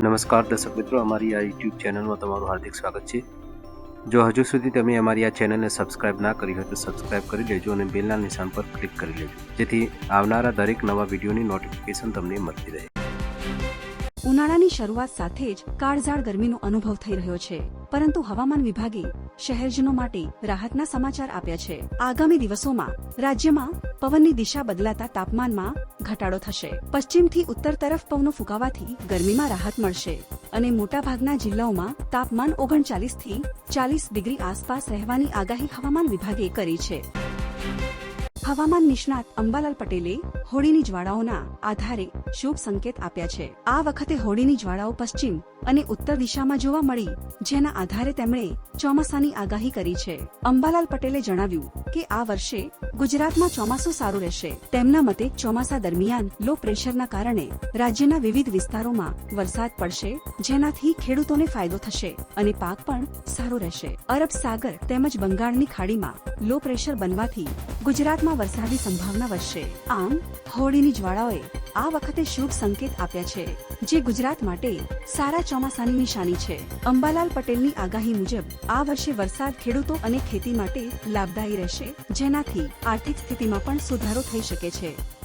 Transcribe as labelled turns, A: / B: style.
A: નમસ્કાર દર્શક મિત્રો, અમારી આ યુટ્યુબ ચેનલમાં તમારું હાર્દિક સ્વાગત છે. જો હજુ સુધી તમે અમારી આ ચેનલને સબસ્ક્રાઇબ ના કરી હોય તો સબસ્ક્રાઇબ કરી લેજો અને બેલના નિશાન પર ક્લિક કરી લેજો. જેથી આવનારા દરેક નવા વિડીયોની નોટિફિકેશન તમને મળતી રહે.
B: ઉનાળાની શરૂઆત સાથે જ કાળઝાળ ગરમીનો અનુભવ થઈ રહ્યો છે. પરંતુ હવામાન વિભાગે શહેરજનો માટે રાહતના સમાચાર આપ્યા છે. આગામી દિવસોમાં રાજ્યમાં પવનની દિશા બદલાતા તાપમાનમાં ઘટાડો થશે. પશ્ચિમથી ઉત્તર તરફ પવનો ફૂંકાવાથી ગરમીમાં રાહત મળશે અને મોટાભાગના જિલ્લાઓમાં તાપમાન ઓગણચાલીસ ચાલીસ ડિગ્રી આસપાસ રહેવાની આગાહી હવામાન વિભાગે કરી છે. હવામાન નિષ્ણાત અંબાલાલ પટેલે હોળીની જ્વાળાઓના આધારે શુભ સંકેત આપ્યા છે. આ વખતે હોળીની જ્વાળાઓ પશ્ચિમ અને ઉત્તર દિશામાં જોવા મળી, જેના આધારે તેમણે ચોમાસાની આગાહી કરી છે. અંબાલાલ પટેલે જણાવ્યું કે આ વર્ષે ગુજરાતમાં ચોમાસું સારું રહેશે. તેમના મતે ચોમાસા દરમિયાન લો પ્રેશરના કારણે રાજ્યના વિવિધ વિસ્તારોમાં વરસાદ પડશે, જેનાથી ખેડૂતોને ફાયદો થશે અને પાક પણ સારો રહેશે. અરબ સાગર તેમજ બંગાળની ખાડીમાં લો પ્રેશર બનવાથી ગુજરાતમાં વરસાદની સંભાવના વધશે. આમ, હોળીની જ્વાળાઓએ આ વખતે શુભ સંકેત આપ્યા છે, જે ગુજરાત માટે સારા ચોમાસાની નિશાની છે. અંબાલાલ પટેલની આગાહી મુજબ આ વર્ષે વરસાદ ખેડૂતો અને ખેતી માટે લાભદાયી રહેશે, જેનાથી આર્થિક સ્થિતિમાં પણ સુધારો થઈ શકે છે.